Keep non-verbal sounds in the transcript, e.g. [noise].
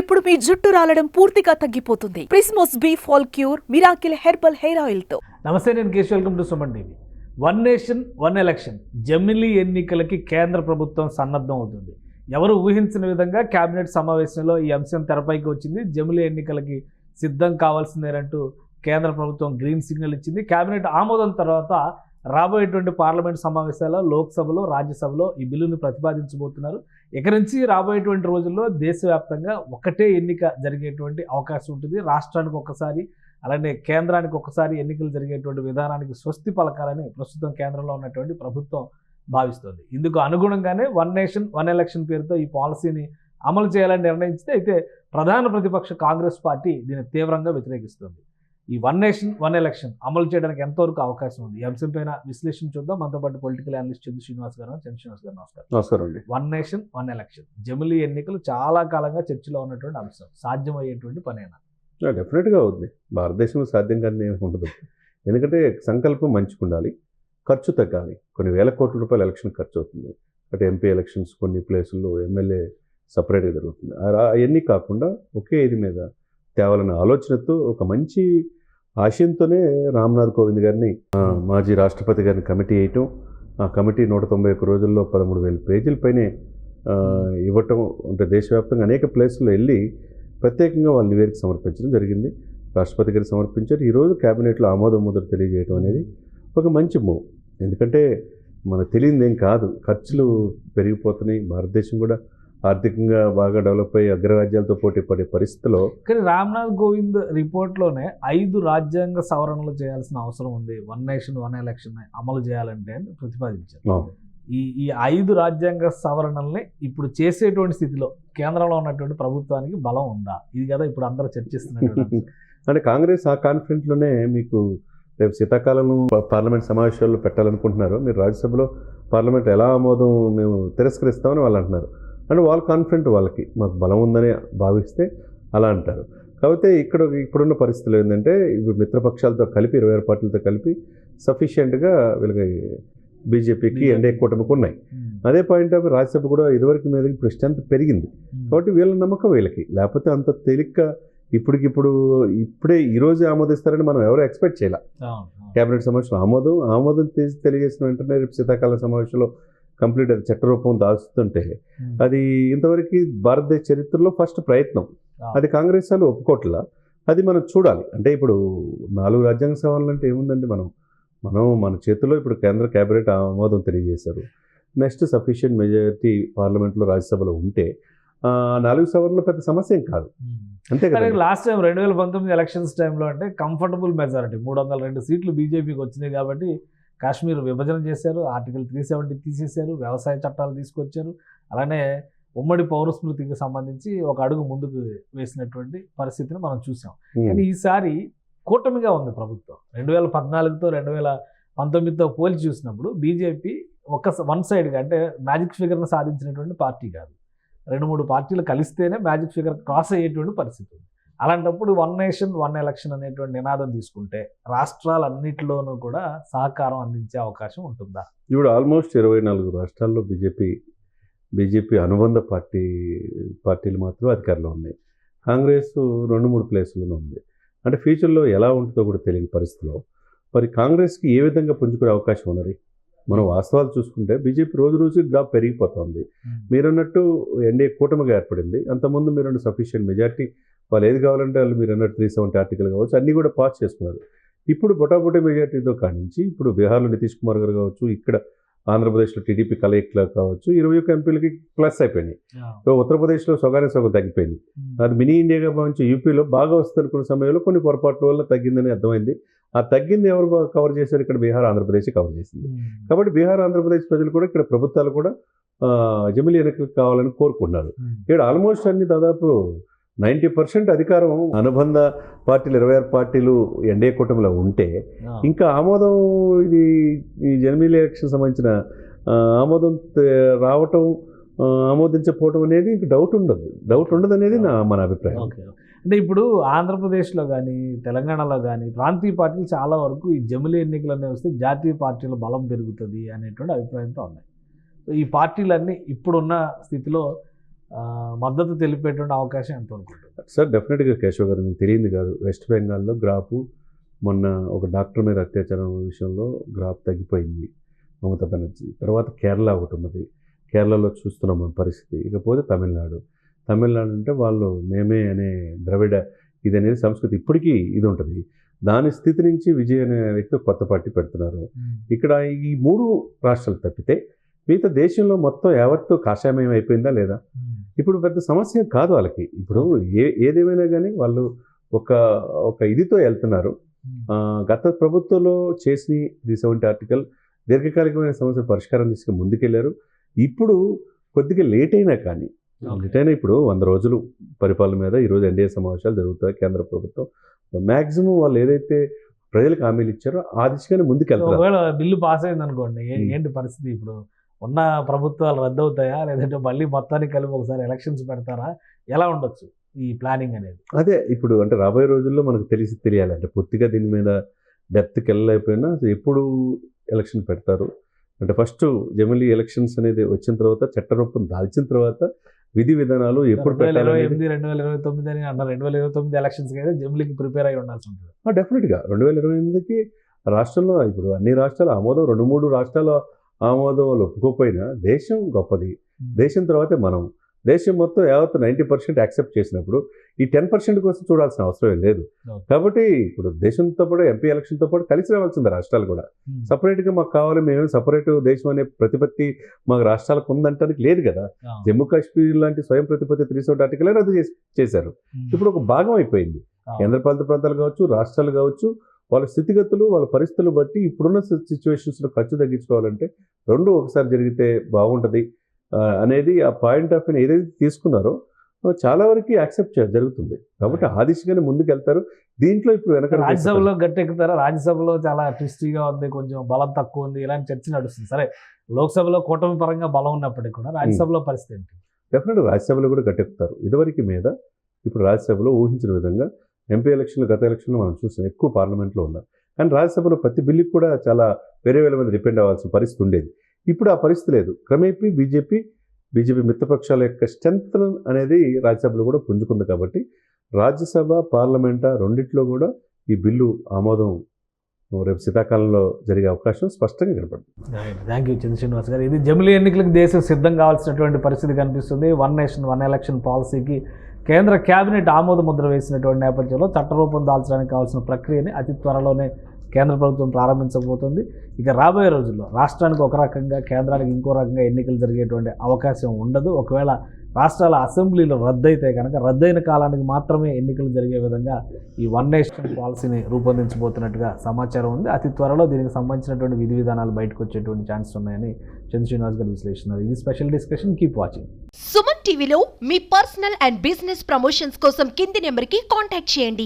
ఇప్పుడు మీ జుట్టు రాలడం పూర్తిగా తగ్గిపోతుంది. Prismos B fall cure miracle herbal hair ఆయిల్తో నమస్తే నేను Kesh welcome to Suman TV. One nation one election. జమిలీ ఎన్నికలకి కేంద్ర ప్రభుత్వం సన్నద్ధం అవుతుంది. ఎవరు ఊహించిన విధంగా కేబినెట్ సమావేశంలో ఈ అంశం తెరపైకి వచ్చింది. జమిలీ ఎన్నికలకి సిద్ధం కావాల్సిందేనంటూ కేంద్ర ప్రభుత్వం గ్రీన్ సిగ్నల్ ఇచ్చింది. కేబినెట్ ఆమోదం తర్వాత రాబోయేటువంటి పార్లమెంట్ సమావేశాల్లో లోక్సభలో రాజ్యసభలో ఈ బిల్లును ప్రతిపాదించబోతున్నారు. ఇక నుంచి రాబోయేటువంటి రోజుల్లో దేశవ్యాప్తంగా ఒకటే ఎన్నిక జరిగేటువంటి అవకాశం ఉంటుంది. రాష్ట్రానికి ఒకసారి అలానే కేంద్రానికి ఒకసారి ఎన్నికలు జరిగేటువంటి విధానానికి స్వస్తి పలకాలని ప్రస్తుతం కేంద్రంలో ఉన్నటువంటి ప్రభుత్వం భావిస్తోంది. ఇందుకు అనుగుణంగానే వన్ నేషన్ వన్ ఎలక్షన్ పేరుతో ఈ పాలసీని అమలు చేయాలని నిర్ణయించితే అయితే ప్రధాన ప్రతిపక్ష కాంగ్రెస్ పార్టీ దీన్ని తీవ్రంగా వ్యతిరేకిస్తుంది. ఈ వన్ నేషన్ వన్ ఎలక్షన్ అమలు చేయడానికి ఎంతవరకు అవకాశం ఉంది? ఈ అంశం పైన విశ్లేషణ చూద్దాం. మనతో పాటు పొలిటికల్ అనలిస్ట్ చంద్ర శ్రీనివాస్ గారు చంద్ర శ్రీనివాస్ గారు నమస్కారం. నమస్కారం అండి. One nation one election. జమిలీ ఎన్నికలు చాలా కాలంగా చర్చలో ఉన్నటువంటి అంశం. సాధ్యమయ్యేటువంటి పనేనా డెఫినెట్గా అవుద్ది భారతదేశంలో సాధ్యం కానీ ఉండదు. ఎందుకంటే సంకల్పం మంచిగా ఉండాలి. ఖర్చు తగ్గాలి. కొన్ని వేల కోట్ల రూపాయలు ఎలక్షన్ ఖర్చు అవుతుంది అటు ఎంపీ ఎలక్షన్స్ కొన్ని ప్లేసుల్లో ఎమ్మెల్యే సపరేట్గా జరుగుతుంది. అవన్నీ కాకుండా ఒకే ఇది మీద తేవాలన్న ఆలోచనతో ఒక మంచి ఆశయంతోనే రామ్నాథ్ కోవింద్ గారిని మాజీ రాష్ట్రపతి గారిని కమిటీ వేయటం ఆ కమిటీ నూట తొంభై ఒక్క రోజుల్లో పదమూడు వేల పేజీల పైనే ఇవ్వటం అంటే దేశవ్యాప్తంగా అనేక ప్లేసుల్లో వెళ్ళి ప్రత్యేకంగా వాళ్ళ నివేదిక సమర్పించడం జరిగింది. రాష్ట్రపతి గారికి సమర్పించారు. ఈరోజు క్యాబినెట్లో ఆమోదం ముద్ర తెలియజేయడం అనేది ఒక మంచి మూవ్ ఎందుకంటే మనకు తెలియదేం ఏం కాదు. ఖర్చులు పెరిగిపోతున్నాయి. భారతదేశం కూడా ఆర్థికంగా బాగా డెవలప్ అయ్యి అగ్రరాజ్యాలతో పోటీ పడే పరిస్థితిలో కానీ రామ్నాథ్ కోవింద్ రిపోర్ట్లోనే ఐదు రాజ్యాంగ సవరణలు చేయాల్సిన అవసరం ఉంది. వన్ నేషన్ వన్ ఎలక్షన్ అమలు చేయాలంటే అని ప్రతిపాదించారు. ఈ ఈ ఐదు రాజ్యాంగ సవరణల్ని ఇప్పుడు చేసేటువంటి స్థితిలో కేంద్రంలో ఉన్నటువంటి ప్రభుత్వానికి బలం ఉందా? ఇది కదా ఇప్పుడు అందరూ చర్చిస్తున్నటువంటి అంశం. [laughs] అంటే కాంగ్రెస్ ఆ కాన్ఫిడెంట్లోనే మీకు రేపు శీతాకాలం పార్లమెంట్ సమావేశాల్లో పెట్టాలనుకుంటున్నారు. మీరు రాజ్యసభలో పార్లమెంట్ ఎలా ఆమోదం మేము తిరస్కరిస్తామని వాళ్ళు అంటున్నారు. అంటే వాళ్ళ కాన్ఫిడెంట్ వాళ్ళకి మాకు బలం ఉందని భావిస్తే అలా అంటారు కాకపోతే ఇక్కడ ఇప్పుడున్న పరిస్థితులు ఏంటంటే ఇప్పుడు మిత్రపక్షాలతో కలిపి ఇరవై ఆరు పార్టీలతో కలిపి సఫిషియెంట్గా వీళ్ళకి బీజేపీకి. ఎన్డీఏ కూటమికి ఉన్నాయి ఉమ్. అదే పాయింట్ ఆఫ్ రాజ్యసభ కూడా ఇదివరకు మీద ఇప్పుడు స్ట్రెంత్ పెరిగింది ఉమ్. కాబట్టి వీళ్ళ నమ్మకం వీళ్ళకి లేకపోతే అంత తేలిక ఇప్పటికిప్పుడు ఇప్పుడే ఈ రోజు ఆమోదిస్తారని మనం ఎవరు ఎక్స్పెక్ట్ చేయాలి. కేబినెట్ సమావేశంలో ఆమోదం ఆమోదం తెలియజేసిన వెంటనే రేపు శీతాకాల సమావేశంలో కంప్లీట్ అది చట్టరూపం దాల్చుతుంటే ఉమ్. అది ఇంతవరకు భారతదేశ చరిత్రలో ఫస్ట్ ప్రయత్నం. అవును. అది కాంగ్రెస్ వాళ్ళు ఒప్పుకోట్ల. అది మనం చూడాలి. అంటే ఇప్పుడు నాలుగు రాజ్యాంగ సవరణలు అంటే ఏముందండి మనం? మనం మన చేతిలో ఇప్పుడు కేంద్ర కేబినెట్ ఆమోదం తెలియజేశారు. నెక్స్ట్ సఫిషియెంట్ మెజారిటీ పార్లమెంట్లో రాజ్యసభలో ఉంటే నాలుగు సవరణలు పెద్ద సమస్య ఏం కాదు. ఉమ్. అంతే కదా లాస్ట్ టైం రెండు వేల పంతొమ్మిది ఎలక్షన్స్ టైంలో అంటే కంఫర్టబుల్ మెజారిటీ మూడు వందల రెండు సీట్లు బీజేపీకి వచ్చినాయి కాబట్టి కాశ్మీర్ విభజన చేశారు ఆర్టికల్ త్రీ సెవెంటీ తీసేశారు వ్యవసాయ చట్టాలు తీసుకొచ్చారు. అలానే ఉమ్మడి పౌరస్మృతికి సంబంధించి ఒక అడుగు ముందుకు వేసినటువంటి పరిస్థితిని మనం చూసాం. కానీ ఈసారి కూటమిగా ఉంది ప్రభుత్వం. రెండు వేల పద్నాలుగుతో రెండు వేల పంతొమ్మిదితో పోల్చి చూసినప్పుడు బీజేపీ ఒక వన్ సైడ్గా అంటే మ్యాజిక్ ఫిగర్ను సాధించినటువంటి పార్టీ కాదు. రెండు మూడు పార్టీలు కలిస్తేనే మ్యాజిక్ ఫిగర్ క్రాస్ అయ్యేటువంటి పరిస్థితి ఉంది. అలాంటప్పుడు వన్ నేషన్ వన్ ఎలక్షన్ అనేటువంటి నినాదం తీసుకుంటే రాష్ట్రాలన్నిటిలోనూ కూడా సహకారం అందించే అవకాశం ఉంటుందా? ఇప్పుడు ఆల్మోస్ట్ ఇరవై నాలుగు రాష్ట్రాల్లో బీజేపీ బీజేపీ అనుబంధ పార్టీ పార్టీలు మాత్రం అధికారంలో ఉన్నాయి. కాంగ్రెస్ రెండు మూడు ప్లేసుల్లోనే ఉంది. అంటే ఫ్యూచర్లో ఎలా ఉంటుందో కూడా తెలియని పరిస్థితిలో మరి కాంగ్రెస్కి ఏ విధంగా పుంజుకునే అవకాశం ఉన్నది? మనం వాస్తవాలు చూసుకుంటే బీజేపీ రోజు రోజు గ్రాఫ్ పెరిగిపోతుంది. మీరన్నట్టు ఎన్డీఏ కూటమిగా ఏర్పడింది. అంతకుముందు మీరు సఫిషియెంట్ మెజార్టీ వాళ్ళు ఏది కావాలంటే వాళ్ళు మీరు అన్నట్టు త్రీ సెవెంటీ ఆర్టికల్ కావచ్చు అన్నీ కూడా పాస్ చేసుకున్నారు. ఇప్పుడు బొటాబొటీ మెజార్టీతో కానించి ఇప్పుడు బీహార్లో నితీష్ కుమార్ గారు కావచ్చు ఇక్కడ ఆంధ్రప్రదేశ్లో టీడీపీ కలయికలు కావచ్చు ఇరవై ఒక్క ఎంపీలకి ప్లస్ అయిపోయినాయి. సో ఉత్తరప్రదేశ్లో సగానికి సగం తగ్గిపోయింది. అది మినీ ఇండియాగా భావించి యూపీలో బాగా వస్తున్న సమయంలో కొన్ని పొరపాట్ల వల్ల తగ్గిందని అర్థమైంది. ఆ తగ్గింది ఎవరు కవర్ చేశారు? ఇక్కడ బీహార్ ఆంధ్రప్రదేశ్ కవర్ చేసింది. కాబట్టి బీహార్ ఆంధ్రప్రదేశ్ ప్రజలు కూడా ఇక్కడ ప్రభుత్వాలు కూడా జమిలీ ఎన్నికలు కావాలని కోరుకున్నారు ఇక్కడ ఆల్మోస్ట్ అన్ని దాదాపు నైంటీ పర్సెంట్ అధికారం అనుబంధ పార్టీలు ఇరవై ఆరు పార్టీలు ఎన్డీఏ కూటమిలో ఉంటే ఇంకా ఆమోదం ఇది ఈ జనమీల ఎలక్షన్ సంబంధించిన ఆమోదం రావటం ఆమోదించకపోవటం అనేది ఇంక డౌట్ ఉండదు. డౌట్ ఉండదు అనేది నా మన అభిప్రాయం. ఓకే అంటే ఇప్పుడు ఆంధ్రప్రదేశ్లో కానీ తెలంగాణలో కానీ ప్రాంతీయ పార్టీలు చాలా వరకు ఈ జమిలీ ఎన్నికలు అనేవి వస్తే జాతీయ పార్టీల బలం పెరుగుతుంది అనేటువంటి అభిప్రాయంతో ఉన్నాయి. ఈ పార్టీలన్నీ ఇప్పుడున్న స్థితిలో మద్దతు తెలిపేటువంటి అవకాశం ఎంత అనుకుంటుంది సార్ డెఫినెట్గా కేశవ్ గారు మీకు తెలియంది కాదు. వెస్ట్ బెంగాల్లో గ్రాఫ్ మొన్న ఒక డాక్టర్ మీద అత్యాచారం విషయంలో గ్రాఫ్ తగ్గిపోయింది మమతా బెనర్జీ. తర్వాత కేరళ ఒకటి ఉన్నది. కేరళలో చూస్తున్నాం మన పరిస్థితి. ఇకపోతే తమిళనాడు. తమిళనాడు అంటే వాళ్ళు మేమే అనే ద్రవిడ ఇది అనేది సంస్కృతి. ఇప్పటికీ ఇది ఉంటుంది. దాని స్థితి నుంచి విజయ్ అనే వ్యక్తి కొత్త పార్టీ పెడుతున్నారు. ఇక్కడ ఈ మూడు రాష్ట్రాలు తప్పితే మిగతా దేశంలో మొత్తం యావత్తు కాషాయమయం అయిపోయిందా లేదా? ఇప్పుడు పెద్ద సమస్య కాదు వాళ్ళకి. ఇప్పుడు ఏ ఏదేమైనా కానీ వాళ్ళు ఒక ఒక ఇదితో వెళ్తున్నారు. ఆ, గత ప్రభుత్వంలో చేసిన త్రీ సెవెంటీ ఆర్టికల్ దీర్ఘకాలికమైన సమస్య పరిష్కారం తీసుకుని ముందుకెళ్ళారు. ఇప్పుడు కొద్దిగా లేట్ అయినా కానీ. లేట్ అయినా ఇప్పుడు వంద రోజులు పరిపాలన మీద ఈరోజు ఎన్డీఏ సమావేశాలు జరుగుతాయి కేంద్ర ప్రభుత్వం. మ్యాక్సిమం వాళ్ళు ఏదైతే ప్రజలకు హామీలు ఇచ్చారో ఆ దిశగానే ముందుకెళ్తారు బిల్లు పాస్ అయింది అనుకోండి Hmm. ఏంటి పరిస్థితి ఇప్పుడు? ఉన్న ప్రభుత్వాలు రద్దు అవుతాయా లేదంటే మళ్ళీ మొత్తానికి కలిపి ఒకసారి ఎలక్షన్స్ పెడతారా? ఎలా ఉండొచ్చు ఈ ప్లానింగ్ అనేది? అదే ఇప్పుడు అంటే రాబోయే రోజుల్లో మనకు తెలిసి తెలియాలి. అంటే పూర్తిగా దీని మీద డెప్త్కి వెళ్ళలేకపోయినా ఎప్పుడు ఎలక్షన్ పెడతారు? అంటే ఫస్ట్ జమిలీ ఎలక్షన్స్ అనేది వచ్చిన తర్వాత చట్టరూపం దాల్చిన తర్వాత విధి విధానాలు ఎప్పుడు పెట్టాలి ఎనిమిది రెండు వేల ఇరవై తొమ్మిది అని అన్నారు. రెండు వేల ఇరవై తొమ్మిది ఎలక్షన్స్ అయితే జమిలీకి ప్రిపేర్ అయి ఉండాల్సి ఉంటుంది. డెఫినెట్గా రెండు వేల ఇరవై ఎనిమిదికి రాష్ట్రంలో ఇప్పుడు అన్ని రాష్ట్రాల ఆమోదం రెండు మూడు రాష్ట్రాల ఆమోదం వాళ్ళు ఒప్పుకోకపోయినా దేశం గొప్పది దేశం తర్వాతే మనం దేశం మొత్తం యావత్ నైంటీ పర్సెంట్ యాక్సెప్ట్ చేసినప్పుడు ఈ టెన్ పర్సెంట్ కోసం చూడాల్సిన అవసరం ఏం లేదు. కాబట్టి ఇప్పుడు దేశంతో పాటు ఎంపీ ఎలక్షన్తో పాటు కలిసి రావాల్సింది రాష్ట్రాలు కూడా. సపరేట్గా మాకు కావాలి మేము సపరేట్ దేశం అనే ప్రతిపత్తి మాకు రాష్ట్రాలకు ఉందంటానికి లేదు కదా. జమ్మూ కాశ్మీర్ లాంటి స్వయం ప్రతిపత్తి త్రీ ఆర్టికల్ రద్దు చేసి చేశారు. ఇప్పుడు ఒక భాగం అయిపోయింది. కేంద్రపాలిత ప్రాంతాలు కావచ్చు రాష్ట్రాలు కావచ్చు వాళ్ళ స్థితిగతులు వాళ్ళ పరిస్థితులు బట్టి ఇప్పుడున్న సిచ్యువేషన్స్లో ఖర్చు తగ్గించుకోవాలంటే రెండు ఒకసారి జరిగితే బాగుంటుంది. అనేది ఆ పాయింట్ ఆఫ్ వ్యూ ఏదైతే తీసుకున్నారో చాలా వరకు యాక్సెప్ట్ జరుగుతుంది. కాబట్టి ఆ దిశగానే ముందుకు వెళ్తారు దీంట్లో ఇప్పుడు వెనక రాజ్యసభలో గట్టెక్కుతారా? రాజ్యసభలో చాలా ట్విస్టీగా ఉంది కొంచెం బలం తక్కువ ఉంది ఇలాంటి చర్చ నడుస్తుంది. సరే లోక్సభలో కూటమి పరంగా బలం ఉన్నప్పటికీ కూడా రాజ్యసభలో పరిస్థితి ఏంటి? డెఫినెట్గా రాజ్యసభలో కూడా గట్టెక్కుతారు. ఇదివరకు మీద ఇప్పుడు రాజ్యసభలో ఊహించిన విధంగా ఎంపీ ఎలక్షన్లు గత ఎలక్షన్లు మనం చూసాం ఎక్కువ పార్లమెంట్లో ఉన్నారు. కానీ రాజ్యసభలో ప్రతి బిల్లుకి కూడా చాలా వేరే వేల మీద డిపెండ్ అవ్వాల్సిన పరిస్థితి ఉండేది. ఇప్పుడు ఆ పరిస్థితి లేదు. క్రమేపీ బీజేపీ బీజేపీ మిత్రపక్షాల యొక్క స్ట్రెంత్ అనేది రాజ్యసభలో కూడా పుంజుకుంది కాబట్టి రాజ్యసభ పార్లమెంటా రెండిట్లో కూడా ఈ బిల్లు ఆమోదం రేపు శీతాకాలంలో జరిగే అవకాశం స్పష్టంగా కనపడుతుంది. థ్యాంక్ యూ చంద్ర శ్రీనివాస్ గారు. ఇది జమిలీ ఎన్నికలకు దేశం సిద్ధం కావాల్సినటువంటి పరిస్థితి కనిపిస్తుంది. వన్ నేషన్ వన్ ఎలక్షన్ పాలసీకి కేంద్ర కేబినెట్ ఆమోద ముద్ర వేసినటువంటి నేపథ్యంలో చట్టరూపం దాల్చడానికి కావాల్సిన ప్రక్రియని అతి త్వరలోనే కేంద్ర ప్రభుత్వం ప్రారంభించబోతుంది. ఇక రాబోయే రోజుల్లో రాష్ట్రానికి ఒక రకంగా కేంద్రానికి ఇంకో రకంగా ఎన్నికలు జరిగేటువంటి అవకాశం ఉండదు. ఒకవేళ రాష్ట్రాల అసెంబ్లీలు రద్దయితే కనుక రద్దయిన కాలానికి మాత్రమే ఎన్నికలు జరిగే విధంగా ఈ వన్ నేషన్ పాలసీని రూపొందించబోతున్నట్టుగా సమాచారం ఉంది. అతి త్వరలో దీనికి సంబంధించినటువంటి విధి విధానాలు బయటకు వచ్చేటువంటి ఛాన్సెస్ ఉన్నాయని చంద్ర శ్రీనివాస్ గారు విశ్లేషణ ఇది special discussion. Keep watching. Suman టీవీలో మీ పర్సనల్ అండ్ బిజినెస్ ప్రమోషన్స్ కోసం కింది నెంబర్కి కాంటాక్ట్ చేయండి.